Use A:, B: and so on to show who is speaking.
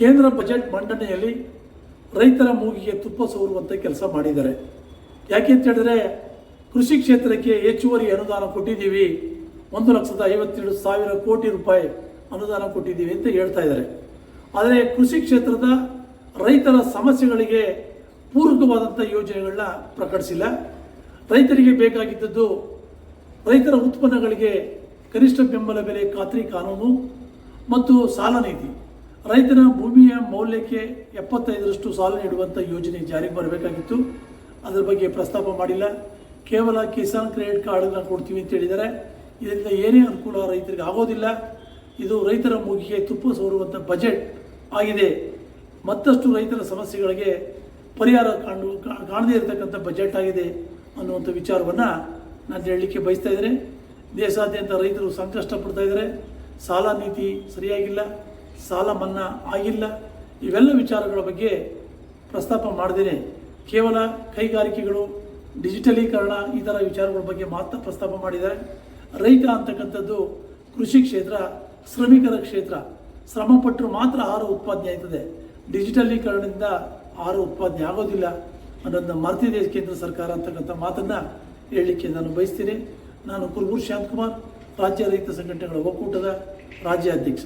A: ಕೇಂದ್ರ ಬಜೆಟ್ ಮಂಡನೆಯಲ್ಲಿ ರೈತರ ಮೂಗಿಗೆ ತುಪ್ಪ ಸೋರುವಂತೆ ಕೆಲಸ ಮಾಡಿದ್ದಾರೆ. ಯಾಕೆ ಅಂತ ಹೇಳಿದ್ರೆ ಕೃಷಿ ಕ್ಷೇತ್ರಕ್ಕೆ ಹೆಚ್ಚುವರಿ ಅನುದಾನ ಕೊಟ್ಟಿದ್ದೀವಿ. ಒಂದು ಲಕ್ಷದ ಐವತ್ತೇಳು ಸಾವಿರ ಕೋಟಿ ರೂಪಾಯಿ ಅನುದಾನ ಕೊಟ್ಟಿದ್ದೀವಿ ಅಂತ ಹೇಳ್ತಾ ಇದ್ದಾರೆ. ಆದರೆ ಕೃಷಿ ಕ್ಷೇತ್ರದ ರೈತರ ಸಮಸ್ಯೆಗಳಿಗೆ ಪೂರಕವಾದಂಥ ಯೋಜನೆಗಳನ್ನ ಪ್ರಕಟಿಸಿಲ್ಲ. ರೈತರಿಗೆ ಬೇಕಾಗಿದ್ದದ್ದು ರೈತರ ಉತ್ಪನ್ನಗಳಿಗೆ ಕನಿಷ್ಠ ಬೆಂಬಲ ಬೆಲೆ ಖಾತ್ರಿ ಕಾನೂನು ಮತ್ತು ಸಾಲ ನೀತಿ. ರೈತನ ಭೂಮಿಯ ಮೌಲ್ಯಕ್ಕೆ ಎಪ್ಪತ್ತೈದರಷ್ಟು ಸಾಲ ನೀಡುವಂಥ ಯೋಜನೆ ಜಾರಿಗೆ ಬರಬೇಕಾಗಿತ್ತು ಅದರ ಬಗ್ಗೆ ಪ್ರಸ್ತಾಪ ಮಾಡಿಲ್ಲ. ಕೇವಲ ಕಿಸಾನ್ ಕ್ರೆಡಿಟ್ ಕಾರ್ಡನ್ನು ಕೊಡ್ತೀವಿ ಅಂತ ಹೇಳಿದ್ದಾರೆ. ಇದರಿಂದ ಏನೇ ಅನುಕೂಲ ರೈತರಿಗೆ ಆಗೋದಿಲ್ಲ. ಇದು ರೈತರ ಮೂಗಿಗೆ ತುಪ್ಪ ಸೋರುವಂಥ ಬಜೆಟ್ ಆಗಿದೆ. ಮತ್ತಷ್ಟು ರೈತರ ಸಮಸ್ಯೆಗಳಿಗೆ ಪರಿಹಾರ ಕಾಣು ಕಾಣದೇ ಇರತಕ್ಕಂಥ ಬಜೆಟ್ ಆಗಿದೆ ಅನ್ನುವಂಥ ವಿಚಾರವನ್ನು ನಾನು ಹೇಳಲಿಕ್ಕೆ ಬಯಸ್ತಾ ಇದ್ದೇನೆ. ದೇಶಾದ್ಯಂತ ರೈತರು ಸಂಕಷ್ಟ ಪಡ್ತಾ ಇದ್ದಾರೆ. ಸಾಲ ನೀತಿ ಸರಿಯಾಗಿಲ್ಲ. ಸಾಲ ಮನ್ನಾ ಆಗಿಲ್ಲ. ಇವೆಲ್ಲ ವಿಚಾರಗಳ ಬಗ್ಗೆ ಪ್ರಸ್ತಾಪ ಮಾಡಿದರೆ ಕೇವಲ ಕೈಗಾರಿಕೆಗಳು, ಡಿಜಿಟಲೀಕರಣ, ಈ ಥರ ವಿಚಾರಗಳ ಬಗ್ಗೆ ಮಾತ್ರ ಪ್ರಸ್ತಾಪ ಮಾಡಿದ್ದಾರೆ. ರೈತ ಅಂತಕ್ಕಂಥದ್ದು ಕೃಷಿ ಕ್ಷೇತ್ರ, ಶ್ರಮಿಕರ ಕ್ಷೇತ್ರ. ಶ್ರಮಪಟ್ಟರು ಮಾತ್ರ ಆಹಾರ ಉತ್ಪಾದನೆ ಆಯ್ತದೆ. ಡಿಜಿಟಲೀಕರಣದಿಂದ ಆಹಾರ ಉತ್ಪಾದನೆ ಆಗೋದಿಲ್ಲ. ಅನ್ನೋದನ್ನ ಮರ್ತಿದೆ ಕೇಂದ್ರ ಸರ್ಕಾರ ಅಂತಕ್ಕಂಥ ಮಾತನ್ನು ಹೇಳಲಿಕ್ಕೆ ನಾನು ಬಯಸ್ತೀನಿ. ನಾನು ಕುರುಬೂರು ಶಾಂತಕುಮಾರ್, ರಾಜ್ಯ ರೈತ ಸಂಘಟನೆಗಳ ಒಕ್ಕೂಟದ ರಾಜ್ಯ ಅಧ್ಯಕ್ಷ